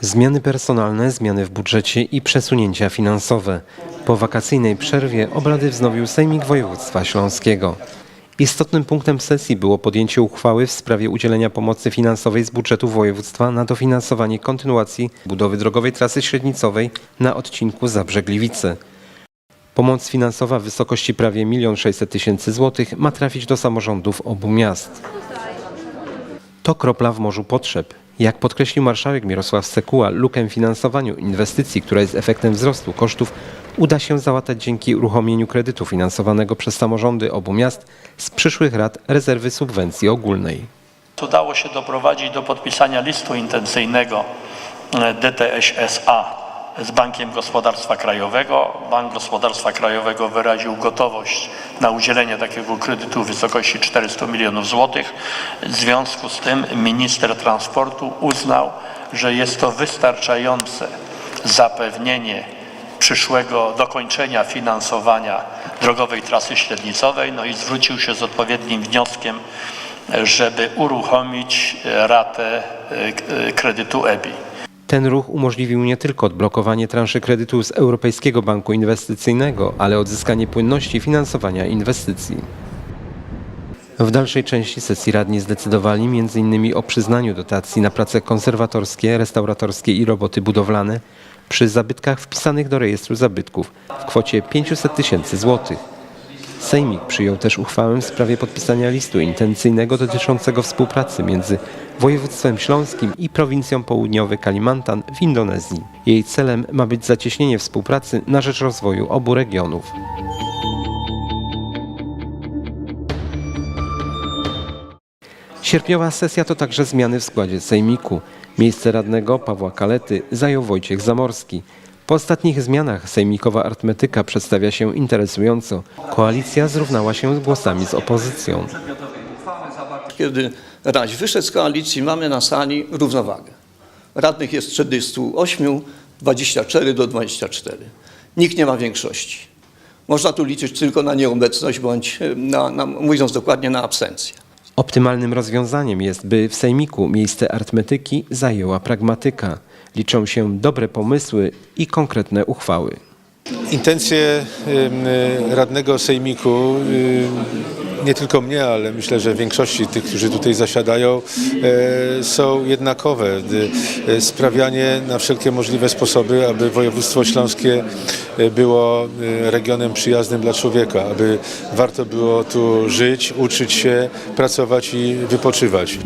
Zmiany personalne, zmiany w budżecie i przesunięcia finansowe. Po wakacyjnej przerwie obrady wznowił Sejmik Województwa Śląskiego. Istotnym punktem sesji było podjęcie uchwały w sprawie udzielenia pomocy finansowej z budżetu województwa na dofinansowanie kontynuacji budowy drogowej trasy średnicowej na odcinku Zabrze-Gliwice. Pomoc finansowa w wysokości prawie 1 600 tysięcy złotych ma trafić do samorządów obu miast. To kropla w morzu potrzeb. Jak podkreślił marszałek Mirosław Sekuła, lukę w finansowaniu inwestycji, która jest efektem wzrostu kosztów, uda się załatać dzięki uruchomieniu kredytu finansowanego przez samorządy obu miast z przyszłych rat rezerwy subwencji ogólnej. Udało się doprowadzić do podpisania listu intencyjnego e, DTS-SA z Bankiem Gospodarstwa Krajowego. Bank Gospodarstwa Krajowego wyraził gotowość na udzielenie takiego kredytu w wysokości 400 milionów złotych. W związku z tym minister transportu uznał, że jest to wystarczające zapewnienie przyszłego dokończenia finansowania drogowej trasy średnicowej, no i zwrócił się z odpowiednim wnioskiem, żeby uruchomić ratę e, e, kredytu EBI. Ten ruch umożliwił nie tylko odblokowanie transzy kredytu z Europejskiego Banku Inwestycyjnego, ale odzyskanie płynności finansowania inwestycji. W dalszej części sesji radni zdecydowali m.in. o przyznaniu dotacji na prace konserwatorskie, restauratorskie i roboty budowlane przy zabytkach wpisanych do rejestru zabytków w kwocie 500 tysięcy złotych. Sejmik przyjął też uchwałę w sprawie podpisania listu intencyjnego dotyczącego współpracy między województwem śląskim i prowincją południowy Kalimantan w Indonezji. Jej celem ma być zacieśnienie współpracy na rzecz rozwoju obu regionów. Sierpniowa sesja to także zmiany w składzie Sejmiku. Miejsce radnego Pawła Kalety zajął Wojciech Zamorski. Po ostatnich zmianach sejmikowa arytmetyka przedstawia się interesująco. Koalicja zrównała się z głosami z opozycją. Kiedy Raś wyszedł z koalicji, mamy na sali równowagę. Radnych jest 48, 24 do 24. Nikt nie ma większości. Można tu liczyć tylko na nieobecność bądź, e, na, na, mówiąc dokładnie, na absencję. Optymalnym rozwiązaniem jest, by w Sejmiku miejsce arytmetyki zajęła pragmatyka. Liczą się dobre pomysły i konkretne uchwały. Intencje y, radnego sejmiku, y, nie tylko mnie, ale myślę, że większości tych, którzy tutaj zasiadają, e, są jednakowe. Sprawianie na wszelkie możliwe sposoby, aby województwo śląskie było regionem przyjaznym dla człowieka, aby warto było tu żyć, uczyć się, pracować i wypoczywać.